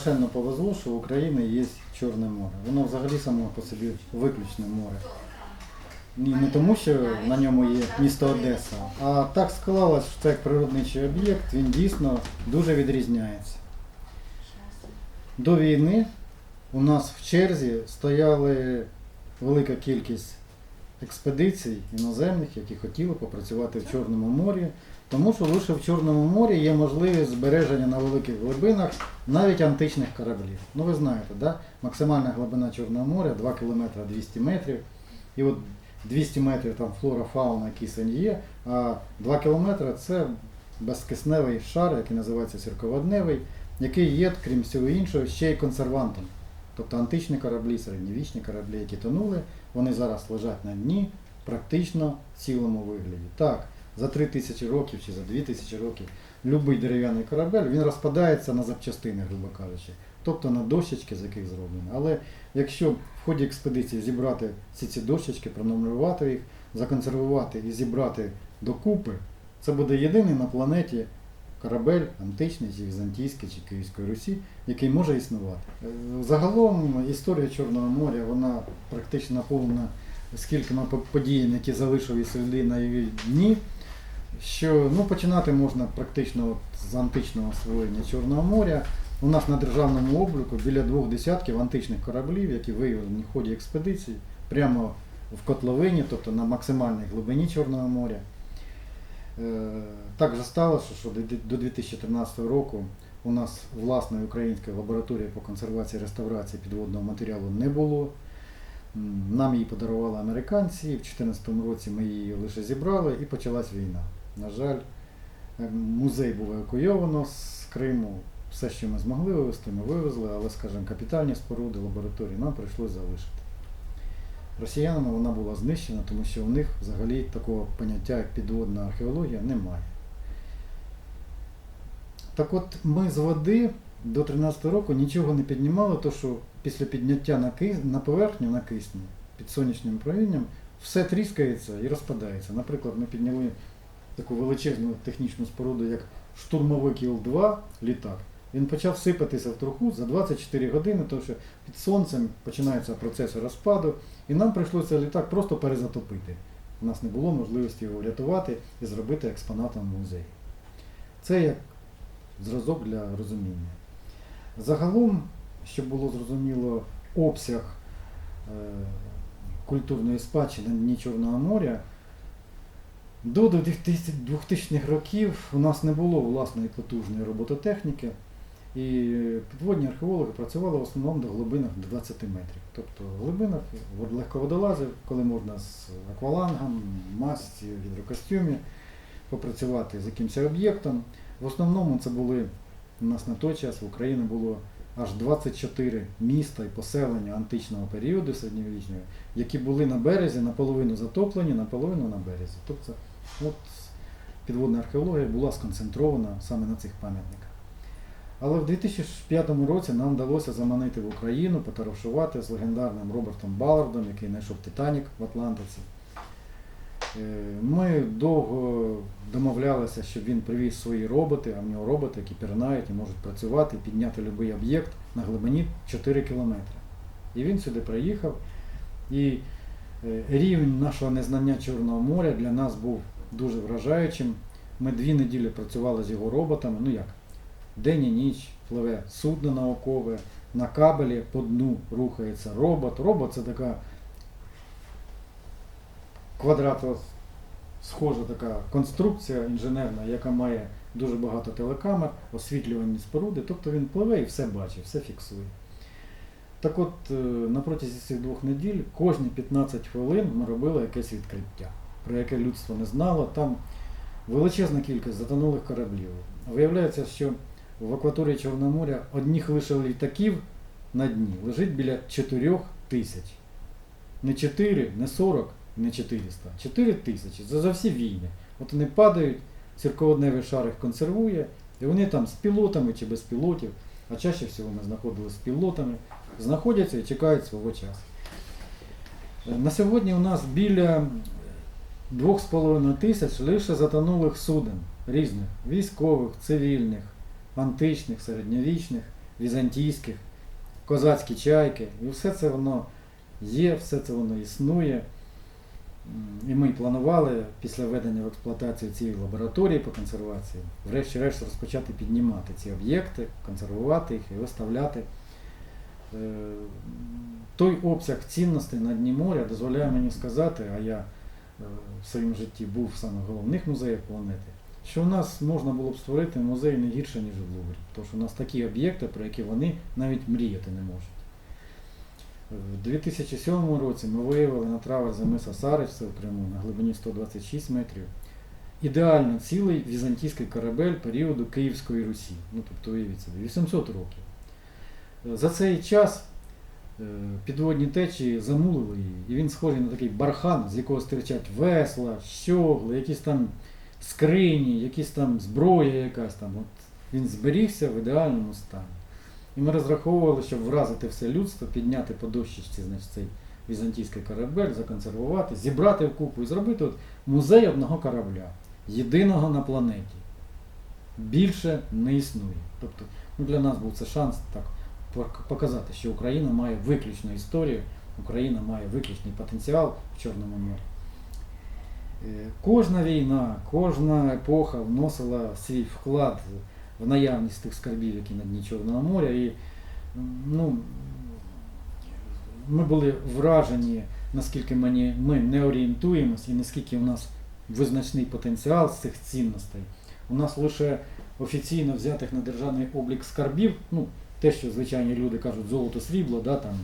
страшенно повезло, що в Україні є Чорне море. Воно взагалі само по собі виключне море. Ні, не тому, що на ньому є місто Одеса, а так склалось, що це як природничий об'єкт, він дійсно дуже відрізняється. До війни у нас в черзі стояли велика кількість експедицій іноземних, які хотіли попрацювати в Чорному морі, тому що лише в Чорному морі є можливість збереження на великих глибинах навіть античних кораблів. Ну ви знаєте, да? максимальна глибина Чорного моря 2 км 200 метрів. І от 200 метрів там флора, фауна, кисень є, а 2 кілометри це безкисневий шар, який називається сірководневий, який є, крім всього іншого, ще й консервантом. Тобто античні кораблі, середньовічні кораблі, які тонули, вони зараз лежать на дні практично в цілому вигляді. Так, за 3 тисячі років чи за 2 тисячі років будь-який дерев'яний корабель він розпадається на запчастини, грубо кажучи, тобто на дощечки, з яких зроблені. Але якщо в ході експедиції зібрати всі ці дощечки, пронумерувати їх, законсервувати і зібрати докупи, це буде єдиний на планеті корабель античний, чи візантійський, чи Київської Русі, який може існувати. Загалом історія Чорного моря вона практично наповнена скількома по- подіями, які залишили сліди на її дні. Що ну, починати можна практично от з античного освоєння Чорного моря. У нас на державному обліку біля двох десятків античних кораблів, які виявлені в ході експедицій, прямо в котловині, тобто на максимальній глибині Чорного моря. Е, Так же сталося, що до 2013 року у нас власної української лабораторії по консервації і реставрації підводного матеріалу не було. Нам її подарували американці, в 2014 році ми її лише зібрали і почалась війна. На жаль, е, музей був евакуйовано з Криму. Все, що ми змогли вивезти, ми вивезли, але, скажімо, капітальні споруди, лабораторії нам прийшлось залишити. Росіянами вона була знищена, тому що у них взагалі такого поняття, як підводна археологія, немає. Так от ми з води до 13 року нічого не піднімали, то що після підняття на, кис... на поверхню на кисні під сонячним промінням все тріскається і розпадається. Наприклад, ми підняли таку величезну технічну споруду, як штурмовик Іл-2 літак. Він почав сипатися в труху за 24 години, тому що під сонцем починається процес розпаду, і нам прийшлося літак просто перезатопити. У нас не було можливості його врятувати і зробити експонатом музею. Це як зразок для розуміння. Загалом, щоб було зрозуміло обсяг е, культурної спадщини дні Чорного моря, до 2000 2000-х років у нас не було власної потужної робототехніки, і підводні археологи працювали в основному до глибинах до 20 метрів. Тобто в глибинах вод- легководолазів, коли можна з аквалангом, масці, гідрокостюмі попрацювати з якимось об'єктом. В основному це були у нас на той час в Україні було аж 24 міста і поселення античного періоду середньовічного, які були на березі, наполовину затоплені, наполовину на березі. Тобто от підводна археологія була сконцентрована саме на цих пам'ятниках. Але в 2005 році нам вдалося заманити в Україну, потарашувати з легендарним Робертом Баллардом, який знайшов Титанік в Атлантиці. Е, Ми довго домовлялися, щоб він привіз свої роботи, а в нього роботи, які пірнають і можуть працювати, і підняти будь-який об'єкт на глибині 4 кілометри. І він сюди приїхав. І е, рівень нашого незнання Чорного моря для нас був дуже вражаючим. Ми дві неділі працювали з його роботами. Ну як? День і ніч пливе судно наукове, на кабелі по дну рухається робот. Робот це така квадрато схожа така конструкція інженерна, яка має дуже багато телекамер, освітлювані споруди, тобто він пливе і все бачить, все фіксує. Так от, е, на протязі цих двох неділь кожні 15 хвилин ми робили якесь відкриття, про яке людство не знало. Там величезна кількість затонулих кораблів. Виявляється, що в акваторії Чорного моря одних лише літаків на дні лежить біля 4 тисяч. Не 4, не 40, не 400. 4 тисячі. Це за всі війни. От вони падають, цирководневий шар їх консервує, і вони там з пілотами чи без пілотів, а чаще всього ми знаходилися з пілотами, знаходяться і чекають свого часу. Е, На сьогодні у нас біля 2,5 тисяч лише затонулих суден різних, військових, цивільних, античних, середньовічних, візантійських, козацькі чайки. І все це воно є, все це воно існує. І ми планували після введення в експлуатацію цієї лабораторії по консервації, врешті-решт розпочати піднімати ці об'єкти, консервувати їх і виставляти. Е, Той обсяг цінностей на дні моря дозволяє мені сказати, а я в своєму житті був в головних музеях планети, що у нас можна було б створити музей не гірше, ніж в Луврі. Тому що у нас такі об'єкти, про які вони навіть мріяти не можуть. В 2007 році ми виявили на траверзі миса Сарич, це в Криму, на глибині 126 метрів, ідеально цілий візантійський корабель періоду Київської Русі. Ну, тобто, уявіть собі, 800 років. За цей час е, підводні течії замулили її, і він схожий на такий бархан, з якого стирчать весла, щогли, якісь там скрині, якісь там зброя якась там. От він зберігся в ідеальному стані. І ми розраховували, щоб вразити все людство, підняти по дощечці значить, цей візантійський корабель, законсервувати, зібрати в купу і зробити от музей одного корабля, єдиного на планеті. Більше не існує. Тобто ну, для нас був це шанс так показати, що Україна має виключну історію, Україна має виключний потенціал в Чорному морі. Е, Кожна війна, кожна епоха вносила свій вклад в наявність тих скарбів, які на дні Чорного моря. І ну, ми були вражені, наскільки ми не орієнтуємось і наскільки у нас визначний потенціал з цих цінностей. У нас лише офіційно взятих на державний облік скарбів, ну, те, що звичайні люди кажуть, золото, срібло, да, там,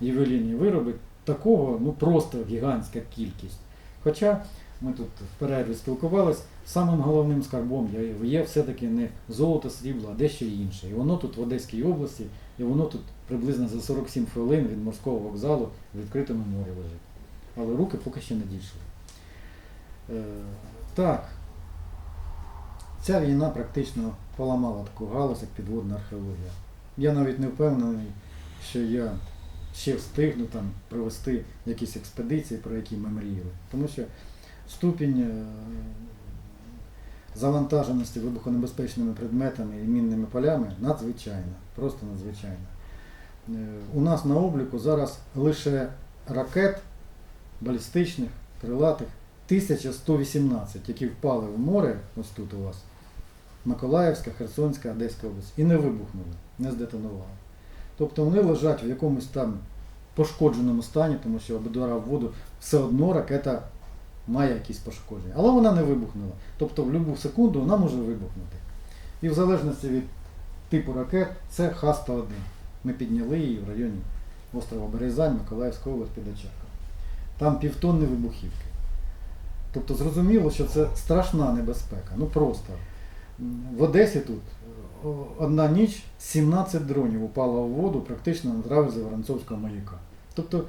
ювелірні вироби, такого ну, просто гігантська кількість. Хоча ми тут в перерві спілкувалися, самим головним скарбом є, все-таки не золото, срібло, а дещо інше. І воно тут в Одеській області, і воно тут приблизно за 47 хвилин від морського вокзалу в відкритому морі лежить. Але руки поки ще не дійшли. Е, так, ця війна практично поламала таку галузь, як підводна археологія. Я навіть не впевнений, що я ще встигну там провести якісь експедиції, про які ми мріяли. Тому що ступінь е, завантаженості вибухонебезпечними предметами і мінними полями надзвичайна, просто надзвичайна. Е, У нас на обліку зараз лише ракет балістичних, крилатих 1118, які впали в море, ось тут у вас, Миколаївська, Херсонська, Одеська область, і не вибухнули, не здетонували. Тобто вони лежать в якомусь там пошкодженому стані, тому що об удар в воду все одно ракета має якісь пошкодження. Але вона не вибухнула. Тобто в будь-яку секунду вона може вибухнути. І в залежності від типу ракет це Х-101. Ми підняли її в районі острова Березань, Миколаївська область під Очаком. Там півтонни вибухівки. Тобто зрозуміло, що це страшна небезпека. Ну просто. В Одесі тут одна ніч 17 дронів упало в воду практично на траверзі Воронцовського маяка. Тобто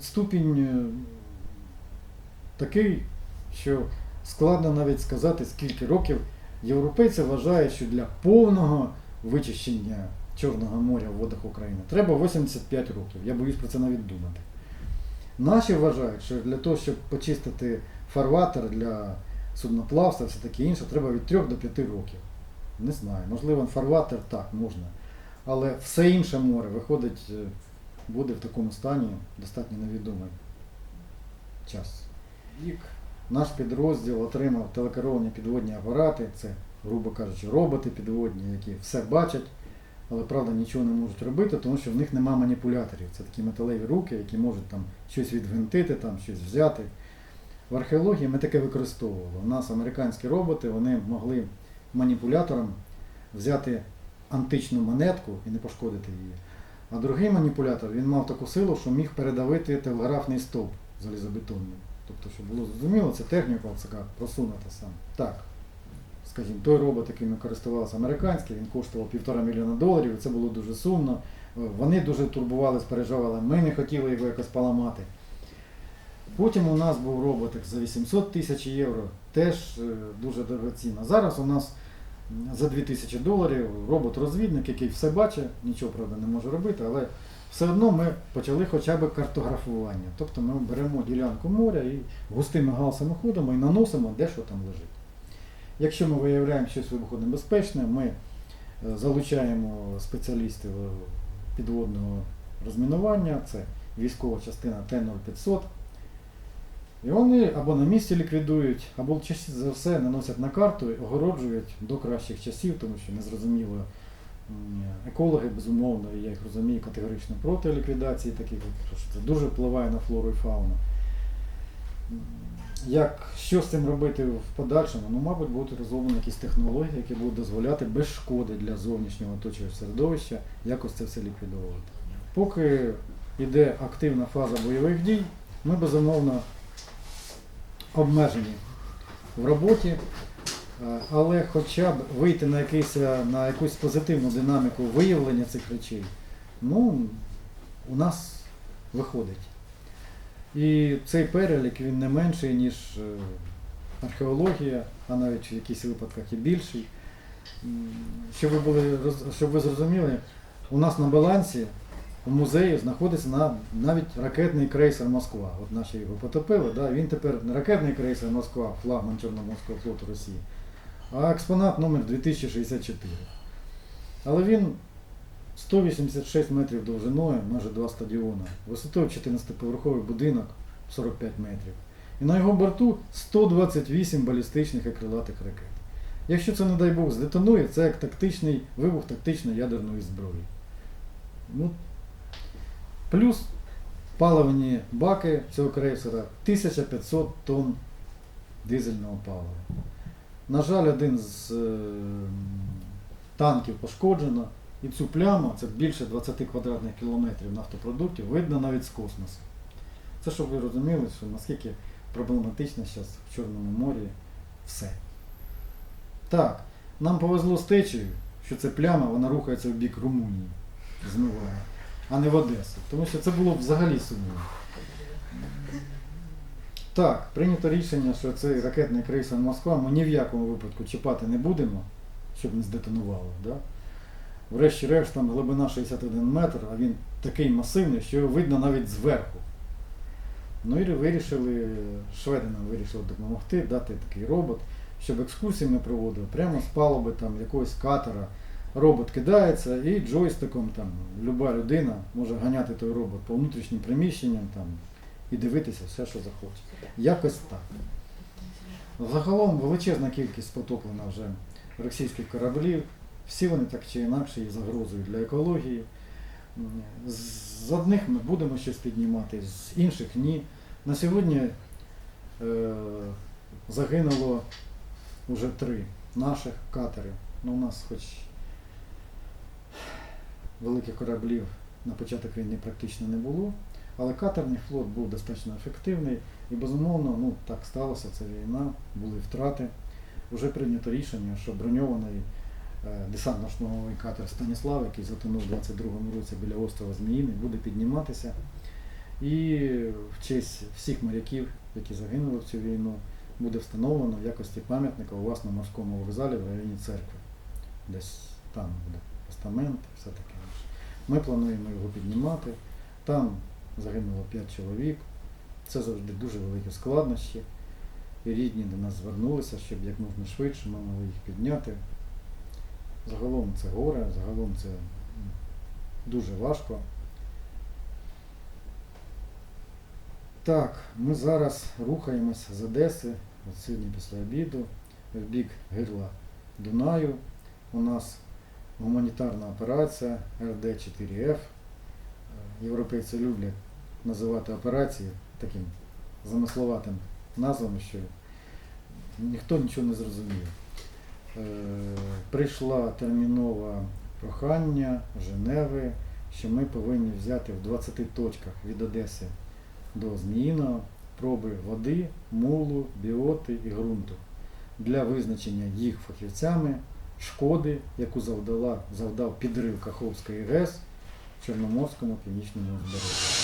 ступінь е, такий, що складно навіть сказати, скільки років європейці вважають, що для повного вичищення Чорного моря в водах України треба 85 років. Я боюсь про це навіть думати. Наші вважають, що для того, щоб почистити фарватер для судноплавства, все таке інше, треба від 3 до 5 років. Не знаю, можливо, фарватер так можна. Але все інше море виходить, е, буде в такому стані достатньо невідомий час. Рік наш підрозділ отримав телекеровані підводні апарати, це, грубо кажучи, роботи підводні, які все бачать, але правда нічого не можуть робити, тому що в них нема маніпуляторів. Це такі металеві руки, які можуть там щось відгвинтити, там щось взяти. В археології ми таке використовували. У нас американські роботи вони могли маніпулятором взяти античну монетку і не пошкодити її. А другий маніпулятор він мав таку силу, що міг передавити телеграфний стовп залізобетонний. Тобто, щоб було зрозуміло, це техніка така просунута сам. Так, скажімо, той робот, яким ми користувалися американський, він коштував півтора мільйона доларів, і це було дуже сумно. Вони дуже турбувалися, переживали, ми не хотіли його якось поламати. Потім у нас був роботик за 800 тисяч євро, теж е, дуже дорогоцінно. Зараз у нас за 2000 доларів робот-розвідник, який все бачить, нічого правда не може робити, але все одно ми почали хоча б картографування. Тобто ми беремо ділянку моря і густими галсами ходимо і наносимо, де що там лежить. Якщо ми виявляємо щось вибухонебезпечне, ми Е, Залучаємо спеціалістів е, підводного розмінування, це військова частина Т-0500. І вони або на місці ліквідують, або частіше за все наносять на карту і огороджують до кращих часів, тому що незрозуміло екологи, безумовно, я їх розумію, категорично проти ліквідації таких, тому що це дуже впливає на флору і фауну. Як, що з цим робити в подальшому? Ну, мабуть, будуть розроблені якісь технології, які будуть дозволяти без шкоди для зовнішнього оточуючого середовища якось це все ліквідовувати. Поки йде активна фаза бойових дій, ми безумовно обмежені в роботі, е, але хоча б вийти на, якийсь, е, на якусь позитивну динаміку виявлення цих речей, ну, у нас виходить. І цей перелік він не менший, ніж е, археологія, а навіть в якихось випадках і більший. Щоб ви, були, щоб ви зрозуміли, у нас на балансі в музеї знаходиться на, навіть ракетний крейсер Москва. От наші його потопили, да? він тепер не ракетний крейсер Москва, флагман Чорноморського флоту Росії, а експонат номер 2064. Але він 186 метрів довжиною, майже два стадіона, висотою 14-поверховий будинок 45 метрів. І на його борту 128 балістичних і крилатих ракет. Якщо це, не дай Бог, здетонує, це як тактичний вибух тактичної ядерної зброї. Ну, плюс паливні баки цього крейсера 1500 тонн дизельного палива. На жаль, один з е, танків пошкоджено, і цю пляму, це більше 20 квадратних кілометрів нафтопродуктів, видно навіть з космосу. Це щоб ви розуміли, що наскільки проблематично зараз в Чорному морі все. Так, нам повезло з течією, що ця пляма вона рухається в бік Румунії, змиває, а не в Одесу. Тому що це було б взагалі сумнівно. Так, прийнято рішення, що цей ракетний крейсер Москва ми ні в якому випадку чіпати не будемо, щоб не здетонувало. Да? Врешті-решт там глибина 61 метр, а він такий масивний, що його видно навіть зверху. Ну і вирішили, шведи нам вирішили допомогти, дати такий робот, щоб екскурсії ми проводили прямо з палуби там, якогось катера. Робот кидається і джойстиком там люба людина може ганяти той робот по внутрішнім приміщенням там, і дивитися все, що захоче. Якось так. Загалом величезна кількість потоплена вже російських кораблів. Всі вони так чи інакше є загрозою для екології. З одних ми будемо щось піднімати, з інших ні. На сьогодні е, загинуло вже три наших катери. Ну, у нас хоч великих кораблів на початок війни практично не було, але катерний флот був достатньо ефективний і безумовно, ну так сталося, це війна, були втрати. Вже прийнято рішення, що броньований е, десантно-штурмовий катер Станіслав, який затонув у 22-му році біля острова Зміїний, буде підніматися. І в честь всіх моряків, які загинули в цю війну, буде встановлено в якості пам'ятника у вас морському вокзалі в районі церкви. Десь там буде постамент, все таке. Ми плануємо його піднімати. Там загинуло 5 чоловік. Це завжди дуже великі складнощі. І рідні до нас звернулися, щоб як можна швидше ми могли їх підняти. Загалом це горе, загалом це дуже важко. Так, ми зараз рухаємося з Одеси, от сьогодні після обіду, в бік гирла Дунаю. У нас гуманітарна операція РД-4Ф. Е, Європейці люблять називати операції таким замисловатим назвами, що ніхто нічого не зрозумів. Е, Прийшла термінове прохання Женеви, що ми повинні взяти в 20 точках від Одеси до Зміїного проби води, мулу, біоти і ґрунту для визначення їх фахівцями шкоди, яку завдала, завдав підрив Каховської ГЕС Чорноморському північному узбережжі.